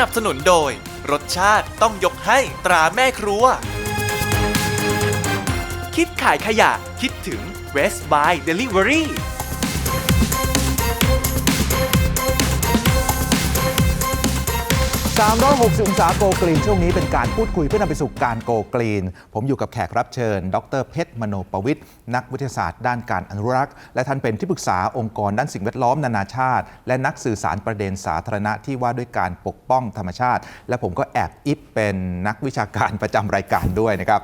นับสนุนโดย รสชาติต้องยกให้ตราแม่ครัว คิดขายขยะคิดถึง West by Delivery 360 องศาโกกรีน ช่วงนี้เป็นการพูดคุยเพื่อนำไปสู่การโกกรีน ผมอยู่กับแขกรับเชิญ ดรเพชรมโนประวิทย์นักวิทยาศาสตร์ด้านการอนุรักษ์ และท่านเป็นที่ปรึกษาองค์กรด้านสิ่งแวดล้อมนานาชาติ และนักสื่อสารประเด็นสาธารณะที่ว่าด้วยการปกป้องธรรมชาติ และผมก็แอบอิฟเป็นนักวิชาการประจำรายการด้วยนะครับ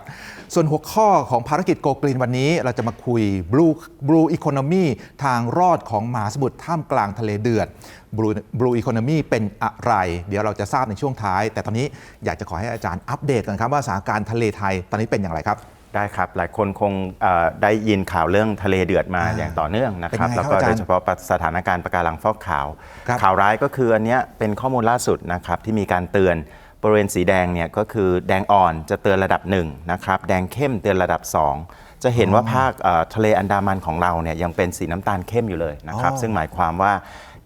ส่วนหัวข้อของภารกิจโกกรีนวันนี้ เราจะมาคุย Blue Blue Economy ทางรอดของมหาสมุทรท่ามกลางทะเลเดือด Blue Blue Economy เป็นอะไร เดี๋ยวเราจะทราบในช่วงท้าย แต่ตอนนี้อยากจะขอให้อาจารย์อัปเดตกันครับว่าสถานการณ์ทะเลไทยตอนนี้เป็นอย่างไรครับได้ครับ หลายคนคงเอ่อได้ยินข่าวเรื่องทะเลเดือดมาอ่าอย่างต่อเนื่องนะครับเป็นไงครับแล้วก็อาจารย์โดยเฉพาะสถานการณ์ปะการังฟอกขาวครับข่าวร้ายก็คืออันเนี้ยเป็นข้อมูลล่าสุดนะครับที่มีการเตือน บริเวณสีแดงเนี่ยก็คือแดงอ่อนจะเตือนระดับ1นะครับแดงเข้มเตือนระดับ 2 จะเห็นว่าภาคเอ่อทะเลอันดามันของเราเนี่ยยังเป็นสีน้ำตาลเข้มอยู่เลยนะครับอ๋อซึ่งหมายความว่า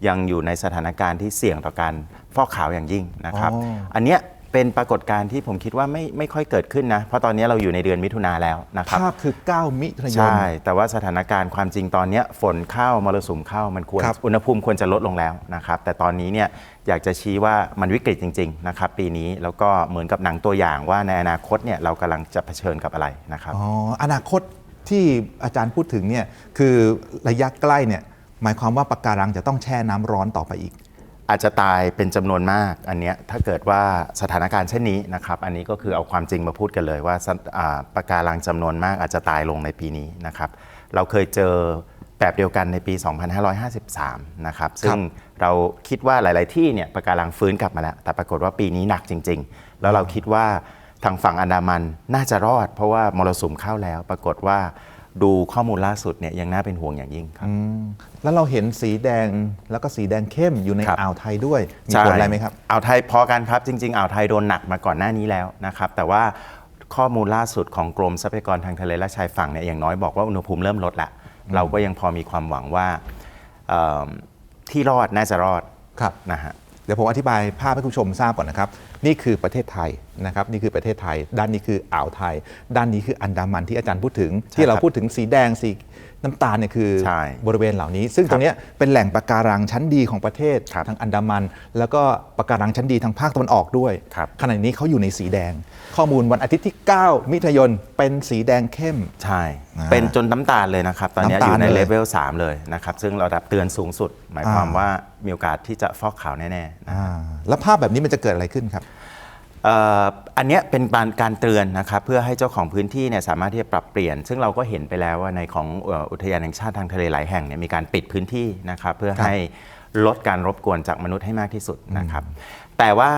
ยังอยู่ในสถานการณ์ที่เสี่ยงต่อการฟอกขาวอย่างยิ่งนะครับ อ๋ออันเนี้ย เป็นปรากฏการณ์ที่ผมคิดว่าไม่ไม่ค่อยเกิดขึ้นนะ เพราะตอนนี้เราอยู่ในเดือนมิถุนาแล้วนะครับ ภาพคือ 9 มิถุนายน ใช่ แต่ว่าสถานการณ์ความจริงตอนเนี้ยฝนเข้ามรสุมเข้ามันควร ครับ อุณหภูมิควรจะลดลงแล้วนะครับ แต่ตอนนี้เนี่ยอยากจะชี้ว่ามันวิกฤตจริงๆนะครับปีนี้แล้วก็เหมือนกับหนังตัวอย่างว่าในอนาคตเนี่ยเรากำลังจะเผชิญกับอะไรนะครับ อ๋ออนาคตที่อาจารย์พูดถึงเนี่ยคือระยะใกล้เนี่ยหมายความว่าปะการังจะต้องแช่น้ำร้อนต่อไปอีก อาจจะตายเป็นจำนวนมาก อันเนี้ยถ้าเกิดว่าสถานการณ์เช่นนี้นะครับ อันนี้ก็คือเอาความจริงมาพูดกันเลยว่าสอ่าปะการังจำนวนมากอาจจะตายลงในปีนี้นะครับ เราเคยเจอแบบเดียวกันในปี 2553 นะครับ ซึ่งเราคิดว่าหลาย ๆ ที่เนี่ยปะการังฟื้นกลับมาแล้ว แต่ปรากฏว่าปีนี้หนักจริง ๆ แล้วเราคิดว่าทางฝั่งอันดามันน่าจะรอด เพราะว่ามรสุมเข้าแล้ว ปรากฏว่า ดูข้อมูลล่าสุดเนี่ยยังน่าเป็นห่วงอย่างยิ่งครับแล้วเราเห็นสีแดงแล้วก็สีแดงเข้มอยู่ในครับ อ่าวไทยด้วย มีผลอะไรไหมครับ อ่าวไทยพอกันครับ จริง ๆ อ่าวไทยโดนหนักมาก่อนหน้านี้แล้วนะครับ แต่ว่าข้อมูลล่าสุดของกรมทรัพยากรทางทะเลและชายฝั่งเนี่ยอย่างน้อยบอกว่าอุณหภูมิเริ่มลดแล้วเราก็ยังพอมีความหวังว่าเอิ่มที่รอดน่าจะรอดครับ นะฮะ เดี๋ยวผมอธิบายภาพให้คุณผู้ชมทราบก่อนนะครับ นี่คือประเทศไทยนะครับ นี่คือประเทศไทย ด้านนี้คืออ่าวไทย ด้านนี้คืออันดามันที่อาจารย์พูดถึงใช่ที่เราครับพูดถึงสีแดงสีน้ำตาลเนี่ยคือใช่บริเวณเหล่านี้ ซึ่งตรงเนี้ยเป็นแหล่งปะการังชั้นดีของประเทศครับทางอันดามัน แล้วก็ปะการังชั้นดีทางภาคตะวันออกด้วยครับขณะนี้เขาอยู่ในสีแดง ข้อมูลวันอาทิตย์ที่ 9 มิถุนายนเป็นสีแดงเข้มใช่อ่าเป็นจนน้ำตาลเลยนะครับ ตอนนี้น้ำตาลอยู่ในเลยเลเวล3เลยนะครับ ซึ่งระดับเตือนสูงสุด หมายความอ่าว่ามีโอกาสที่จะฟอกขาวแน่ๆนะอ่าแล้วภาพแบบนี้มันจะเกิดอะไรขึ้นครับเอ่ออันเนี้ยเป็นการการเตือนนะครับเพื่อให้เจ้าของพื้นที่เนี่ยสามารถที่จะปรับเปลี่ยน ซึ่งเราก็เห็นไปแล้วว่าในของเอ่ออุทยานแห่งชาติทางทะเลหลายแห่งเนี่ยมีการปิดพื้นที่นะครับเพื่อครับให้ลดการรบกวนจากมนุษย์ให้มากที่สุดนะครับ แต่ว่า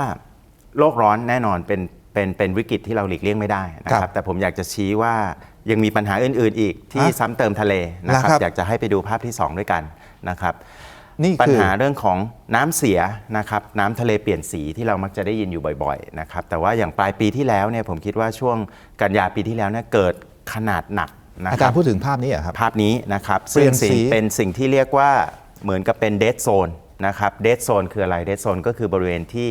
โลกร้อนแน่นอนเป็นเป็นเป็นวิกฤตที่เราหลีกเลี่ยงไม่ได้นะคครัรับบแต่ผมอยากจะชี้ว่ายังมีปัญหาอื่น ๆ อีกที่อะซ้ำเติมทะเลนะคแล้วครัรับบอยากจะให้ไปดูภาพที่สองด้วยกันนะครับ นี่ปัญคือหาเรื่องของน้ำเสียนะครับน้ำทะเลเปลี่ยนสีที่เรามักจะได้ยินอยู่บ่อยๆนะครับแต่ว่าอย่างปลายปีที่แล้วเนี่ยผมคิดว่าช่วงกันยาปีที่แล้วเนี่ยเกิดขนาดหนักนะอาคจารรับย์พูดถึงภาพนี้เหรอครับภาพนี้นะครับเปลี่ซึ่งยนสีสิ่งเป็นสิ่งที่เรียกว่าเหมือนกับเป็นเด d โซนนะครับเด d โซนคืออะไรเด d โซนก็คือบริเวณที่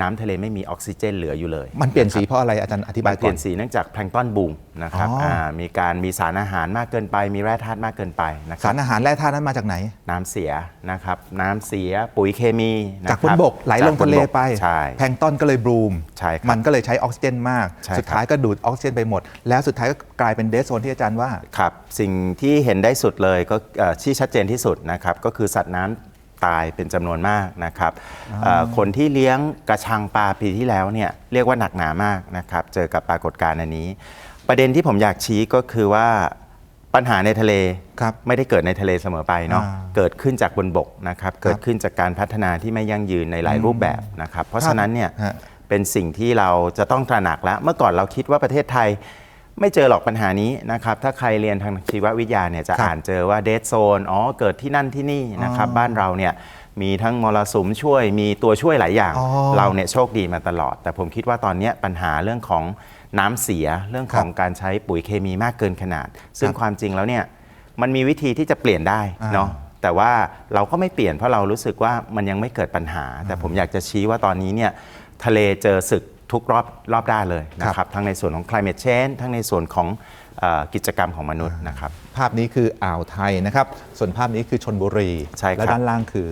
น้ำทะเลไม่มีออกซิเจนเหลืออยู่เลยมันเปลี่ยนสีเพราะอะไรอาจารย์อธิบายมันเปก่อลี่นยนสีเนื่องจากแพลงก์ต้นบูมนะครับอ๋ออ่ามีการมีสารอาหารมากเกินไป มีแร่ธาตุมากเกินไปนะคสารับรอาหารแร่ธาตุนั้นมาจากไหน น้ำเสียนะครับน้ำเสียปุ๋ยเคมีะจากครับนบกไหลลงทะเลไปใช่แพลงก์ต้นก็เลยบลูมใช่ครับมันก็เลยใช้ออกซิเจนมากใช่ครับสุดท้ายก็ดูดออกซิเจนไปหมด แล้วสุดท้ายก็กลายเป็นเดสโซนที่อาจารย์ว่าครับสิ่งที่เห็นได้สุดเลยก็เอ่อที่ชัดเจนที่สุดนะครับก็คือสัตว์น้ำ ตายเป็นจำนวนมากนะครับเอ่อคนที่เลี้ยงกระชังปลาปีที่แล้วเนี่ยเรียกว่าหนักหนามากนะครับเจอกับปรากฏการณ์อันนี้ ประเด็นที่ผมอยากชี้ก็คือว่าปัญหาในทะเลครับไม่ได้เกิดในทะเลเสมอไปเนาะอ่าเกิดขึ้นจากบนบกนะครับเกิดขึ้นจากการพัฒนาที่ไม่ยั่งยืนในหลายรูปแบบนะครับ เพราะฉะนั้นเนี่ยฮะเป็นสิ่งที่เราจะต้องตระหนักแล้ว เมื่อก่อนเราคิดว่าประเทศไทย ไม่เจอหรอกปัญหานี้นะครับ ถ้าใครเรียนทางชีววิทยาเนี่ยจะครับอ่านเจอว่าเด d โซนอ๋อเกิดที่นั่นที่นี่นะครับอ๋อบ้านเราเนี่ยมีทั้งมรสุมช่วยมีตัวช่วยหลายอย่างอ๋อเราเนี่ยโชคดีมาตลอด แต่ผมคิดว่าตอนเนี้ยปัญหาเรื่องของน้ำเสียเรื่องของการใช้ปุ๋ยเคมีมากเกินขนาด ซึ่งครับความจริงแล้วเนี่ยมันมีวิธีที่จะเปลี่ยนได้อ่าเนาะแต่ว่าเราก็ไม่เปลี่ยนเพราะเรารู้สึกว่ามันยังไม่เกิดปัญหา แต่ผมอยากจะชี้ว่าตอนนี้เนี่ยทะเลเจอศึก ทุกรอบรอบด้านเลยนะคครัรับบทั้งในส่วนของ climate change ทั้งในส่วนของเออกิจกรรมของมนุษย์นะครับภาพนี้คืออ่าวไทยนะครับ ส่วนภาพนี้คือชนบุรีใช่ครับและด้านล่างคือ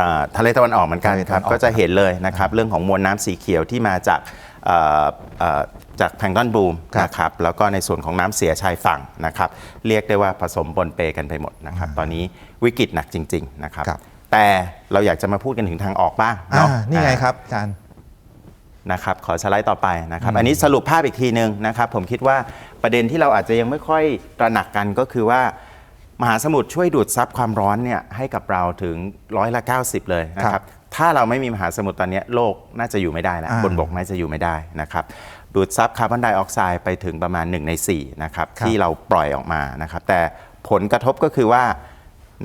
อ่าทะเลตะวันออกเหมือนกันทะเลคตะวัรับนออกก็จะเห็นเลยนะครับเรื่องของมวลน้ำสีเขียวที่มาจากเอ่อเอ่อจากแพลงก์ตอนบูมครับนะครับแล้วก็ในส่วนของน้ำเสียชายฝั่งนะครับเรียกได้ว่าผสมปนเปกันไปหมดนะครับตอนนี้วิกฤตหนักจริง ๆ นะครับครับแต่เราอยากจะมาพูดกันถึงทางออกบ้างอ่าเนาะนี่ไงอ่าครับอาจารย์ นะครับขอสไลด์ต่อไปนะครับอันนี้สรุปภาพอีกทีหนึ่งนะครับผมคิดว่าประเด็นที่เราอาจจะยังไม่ค่อยตระหนักกันก็คือว่ามหาสมุทรช่วยดูดซับความร้อนเนี่ยให้กับเราถึงร้อยละ 90 เลยนะคครัรับบถ้าเราไม่มีมหาสมุทรตอนเนี้ยโลกน่าจะอยู่ไม่ได้แล้วอ่าบนบกน่าจะอยู่ไม่ได้นะครับดูดซับคาร์บอนไดออกไซด์ไปถึงประมาณ 1 ใน4นะครับครับที่เราปล่อยออกมานะครับแต่ผลกระทบก็คือว่า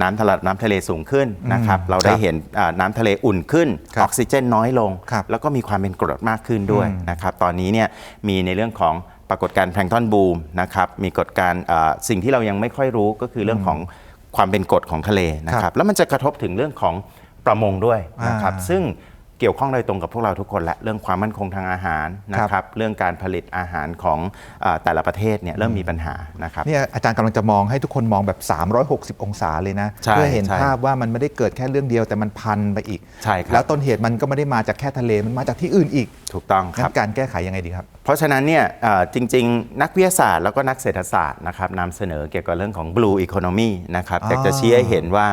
น้ำทะเลน้ำทะเลสูงขึ้นนะครับอืมเราได้ครับเห็นอ่าน้ำทะเลอุ่นขึ้นครับออกซิเจนน้อยลงครับแล้วก็มีความเป็นกรดมากขึ้นด้วยนะครับ ตอนนี้เนี่ยมีในเรื่องของปรากฏการณ์แพลงก์ตอนบูมนะครับ มีกฎการณ์เอ่อสิ่งที่เรายังไม่ค่อยรู้ก็คือเรื่องของความเป็นกรดของทะเลนะคครัรับบแล้วมันจะกระทบถึงเรื่องของประมงด้วยนะครับอ่าซึ่ง เกี่ยวข้องโดยตรงกับพวกเราทุกคนและเรื่องความมั่นคงทางอาหารนะคครัรับบเรื่องการผลิตอาหารของเออแต่ละประเทศเนี่ยเริ่มมีปัญหานะครับเนี่ยอาจารย์กำลังจะมองให้ทุกคนมองแบบ 360 องศาเลยนะใช่เพื่อเห็นใช่ภาพว่ามันไม่ได้เกิดแค่เรื่องเดียวแต่มันพันไปอีกใช่ครับแล้วต้นเหตุมันก็ไม่ได้มาจากแค่ทะเลมันมาจากที่อื่นอีกถูกต้องคงั้รับนการแก้ไขยังไงดีครับเพราะฉะนั้นเนี่ยเอ่อจริง ๆ นักวิทยาศาสตร์แล้วก็นักเศรษฐศาสตร์นะครับนำเสนอเกี่ยวกับเรื่องของ blue economy นะครับอ่าอยากจะชี้ให้เห็นว่า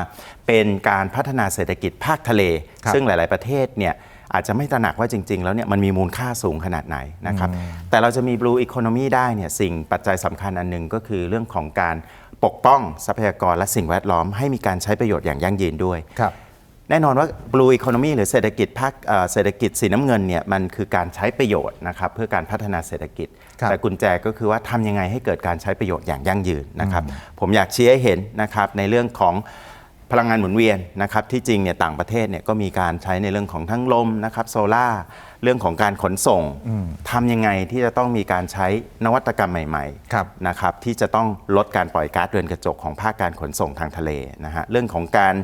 เป็นการพัฒนาเศรษฐกิจภาคทะเลครับซึ่งหลาย ๆ ประเทศเนี่ยอาจจะไม่ตระหนักว่าจริง ๆ แล้วเนี่ยมันมีมูลค่าสูงขนาดไหนนะครับแต่เราจะมี blue economy ได้เนี่ยสิ่งปัจจัยสำคัญอันหนึงก็คือเรื่องของการปกป้องทรัพยากรและสิ่งแวดล้อมให้มีการใช้ประโยชน์อย่างยั่งยืนด้วยครับ แน่นอนว่า blue economy หรือเศรษฐกิจภาคเอ่อเศรษฐกิจสีน้ำเงินเนี่ยมันคือการใช้ประโยชน์นะครับเพื่อการพัฒนาเศรษฐกิจครับแต่กุญแจก็คือว่าทำยังไงให้เกิดการใช้ประโยชน์อย่างยั่งยืนนะครับผมอยากชี้ให้เห็นนะครับในเรื่องของ พลังงานหมุนเวียนนะครับที่จริงเนี่ยต่างประเทศเนี่ยก็มีการใช้ในเรื่องของทั้งลมนะครับโซล่าร์เรื่องของการขนส่งทำยังไงที่จะต้องมีการใช้นวัตกรรมใหม่ครับๆนะครับที่จะต้องลดการปล่อยก๊าซเรือนกระจกของภาคการขนส่งทางทะเลนะฮะเรื่องของการ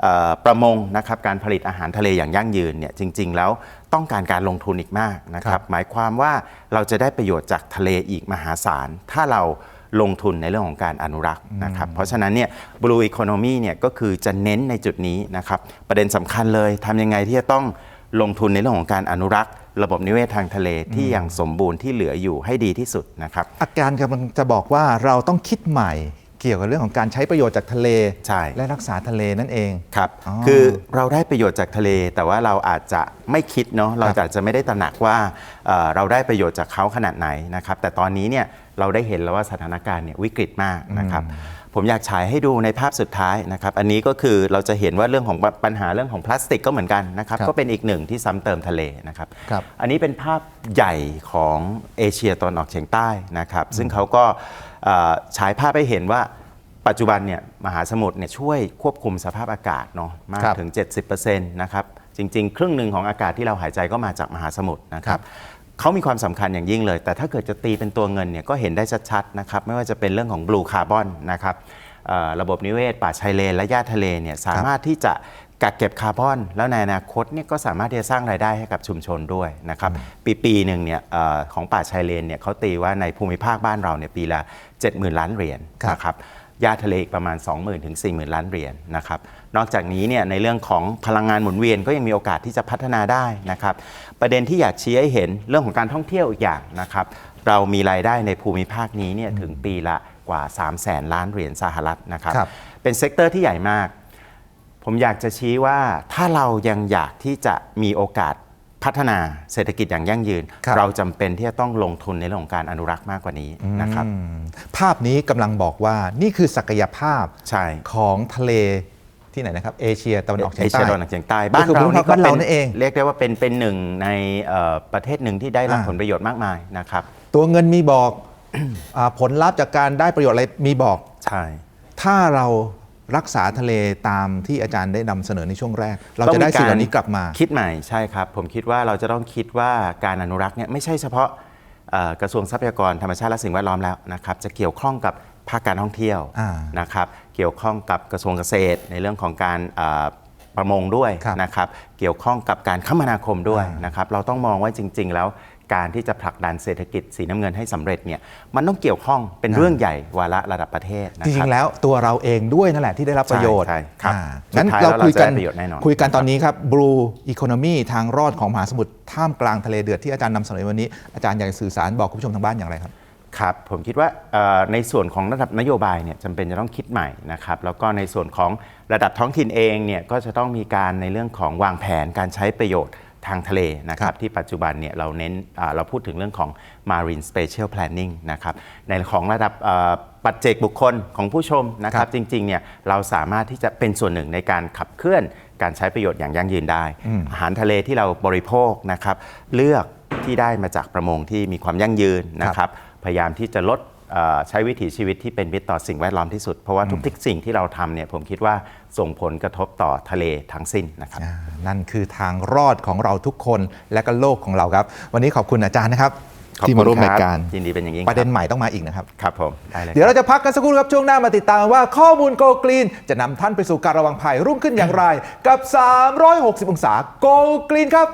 เอ่อประมงนะครับการผลิตอาหารทะเลอย่างยั่งยืนเนี่ยจริง ๆ แล้วต้องการการลงทุนอีกมากนะคครัรับบหมายความว่าเราจะได้ประโยชน์จากทะเลอีกมหาศาลถ้าเรา ลงทุนในเรื่องของการอนุรักษ์นะครับ เพราะฉะนั้นเนี่ย blue economy เนี่ยก็คือจะเน้นในจุดนี้นะครับ ประเด็นสำคัญเลยทำยังไงที่จะต้องลงทุนในเรื่องของการอนุรักษ์ ระบบนิเวศทางทะเลที่ยังสมบูรณ์ที่เหลืออยู่ให้ดีที่สุดนะครับ อาการกำลังจะบอกว่าเราต้องคิดใหม่เกี่ยวกับเรื่องของการใช้ประโยชน์จากทะเลใช่และรักษาทะเลนั่นเองครับอ๋อคือเราได้ประโยชน์จากทะเล แต่ว่าเราอาจจะไม่คิดเนาะเราอาจจะไม่ได้ตระหนักว่าเอ่อเราได้ประโยชน์จากเขาขนาดไหนนะครับ แต่ตอนนี้เนี่ย เราได้เห็นแล้วว่าสถานการณ์เนี่ยวิกฤตมากนะครับ ผมอยากฉายให้ดูในภาพสุดท้ายนะครับ อันนี้ก็คือเราจะเห็นว่าเรื่องของปัญหาเรื่องของพลาสติกก็เหมือนกันนะครับครับก็เป็นอีกหนึ่งที่ซ้ำเติมทะเลนะครับครับ อันนี้เป็นภาพใหญ่ของเอเชียตอนออกเฉียงใต้นะครับ ซึ่งเขาก็เอ่อฉายภาพให้เห็นว่าปัจจุบันเนี่ยมหาสมุทรเนี่ยช่วยควบคุมสภาพอากาศเนาะมากครับถึง 70%นะครับจริงๆ ครึ่งหนึ่งของอากาศที่เราหายใจก็มาจากมหาสมุทรนะคครัรับบ เขามีความสำคัญอย่างยิ่งเลย แต่ถ้าเกิดจะตีเป็นตัวเงินเนี่ยก็เห็นได้ชัดๆนะครับไม่ว่าจะเป็นเรื่องของบลูคาร์บอนนะครับระบบนิเวศ ป่าชายเลนและหญ้าทะเลเนี่ยสามารถที่จะกักเก็บคาร์บอน แล้วในอนาคตเนี่ยก็สามารถที่จะสร้างรายได้ให้กับชุมชนด้วยนะครับปีปีหนึ่งเนี่ยของป่าชายเลนเนี่ยเขาตีว่าในภูมิภาคบ้านเราเนี่ยปีละ 70,000 ล้านเหรียญนะครับ หญ้าทะเลอีกประมาณ 20,000ถึง40,000 ล้านเหรียญนะครับ นอกจากนี้เนี่ยในเรื่องของพลังงานหมุนเวียนก็ยังมีโอกาสที่จะพัฒนาได้นะครับ ประเด็นที่อยากชี้ให้เห็นเรื่องของการท่องเที่ยวอีกอย่างนะครับ เรามีรายได้ในภูมิภาคนี้เนี่ยถึงปีละกว่า 3 0 0แสนล้านเหรียญสหรัฐนะครับครับเป็นเซกเตอร์ที่ใหญ่มาก ผมอยากจะชี้ว่าถ้าเรายังอยากที่จะมีโอกาส พัฒนาเศรษฐกิจอย่างยั่งยืน ครับ เราจำเป็นที่จะต้องลงทุนในเรื่องของการอนุรักษ์มากกว่านี้นะครับ อืมภาพนี้กำลังบอกว่านี่คือศักยภาพใช่ ของทะเลที่ไหนนะครับ เอเชียตะวันออกเฉียเองใต้ เชียตะวันออกเฉียงใต้ก็บ้านคือเรานี่ก็บ้านเราเป็นนั่นเองเรียกได้ว่าเป็นเป็นหนึ่งในเอ่อประเทศหนึ่งที่ได้รับอ่า ผลประโยชน์มากมายนะครับ ตัวเงินมีบอกอาผลลัพธ์จากการได้ประโยชน์อะไรมีบอก ใช่ ถ้าเรา รักษาทะเลตามที่อาจารย์ได้นำเสนอในช่วงแรก เราจะได้สิ่งเหล่านี้กลับมา คิดใหม่ใช่ครับ ผมคิดว่าเราจะต้องคิดว่าการอนุรักษ์เนี่ยไม่ใช่เฉพาะเอ่อกระทรวงทรัพยากรธรรมชาติและสิ่งแวดล้อมแล้วนะครับจะเกี่ยวข้องกับภาคการท่องเที่ยวอ่านะครับเกี่ยวข้องกับกระทรวงเกษตร ในเรื่องของการอ่าประมงด้วยครับนะครับเกี่ยวข้องกับการคมนาคมด้วยอ่านนะครับเราต้องมองว่าจริง ๆ แล้ว การที่จะผลักดันเศรษฐกิจสีน้ำเงินให้สำเร็จเนี่ยมันต้องเกี่ยวข้องเป็นเรื่องใหญ่วาระระดับประเทศนะจคริรับงๆแล้วตัวเราเองด้วยนั่นแหละที่ได้รับประโยชน์ใช่ใช่ครับอ่าสุดงั้นท้ายเราแล้วคุยกันเราจะได้ประโยชน์แน่นอนคุยกันตอนนี้ครับ Blue Economy ทางรอดของมหาสมุทรท่ามกลางทะเลเดือดที่อาจารย์นำเสนอวันนี้อาจารย์อยากจะสื่อสารบอกคุณผู้ชมทางบ้านอย่างไรครับครับผมคิดว่าเอ่อในส่วนของระดับนโยบายเนี่ยจำเป็นจะต้องคิดใหม่นะครับแล้วก็ในส่วนของระดับท้องถิ่นเองเนี่ยก็จะต้องมีการในเรื่องของวางแผนการใช้ประโยชน์ ทางทะเลนะคครัรับบที่ปัจจุบันเนี่ยเราเน้นอ่าเราพูดถึงเรื่องของ marine spatial planning นะครับในของระดับเอ่อปัจเจกบุคคลของผู้ชมนะคครัรับบจริงๆเนี่ยเราสามารถที่จะเป็นส่วนหนึ่งในการขับเคลื่อนการใช้ประโยชน์อย่างยั่งยืนได้ อาหารทะเลที่เราบริโภคนะครับเลือกที่ได้มาจากประมงที่มีความยั่งยืนนะครับ พยายามที่จะลดเอ่อ ใช้วิถีชีวิตที่เป็นมิตรต่อสิ่งแวดล้อมที่สุด เพราะว่าทุกๆสิ่งที่เราทำเนี่ยผมคิดว่าส่งผลกระทบต่อทะเลทั้งสิ้นนะครับอ่านั่นคือทางรอดของเราทุกคนและก็โลกของเราครับ วันนี้ขอบคุณอาจารย์นะครับขอบที่คุมาณร่วมครายบการยินดีเป็นอย่างยิ่งประเด็นคใหม่ต้องมาอีกนะครับครับผมได้เลยเดี๋ยวเราจะพักกันสักครู่ครับช่วงหน้ามาติดตามว่าข้อมูลโกลกรีน จะนำท่านไปสู่การระวังภัยรุ่งขึ้นอย่างไร กับ 360 องศาโกลกรีนครับ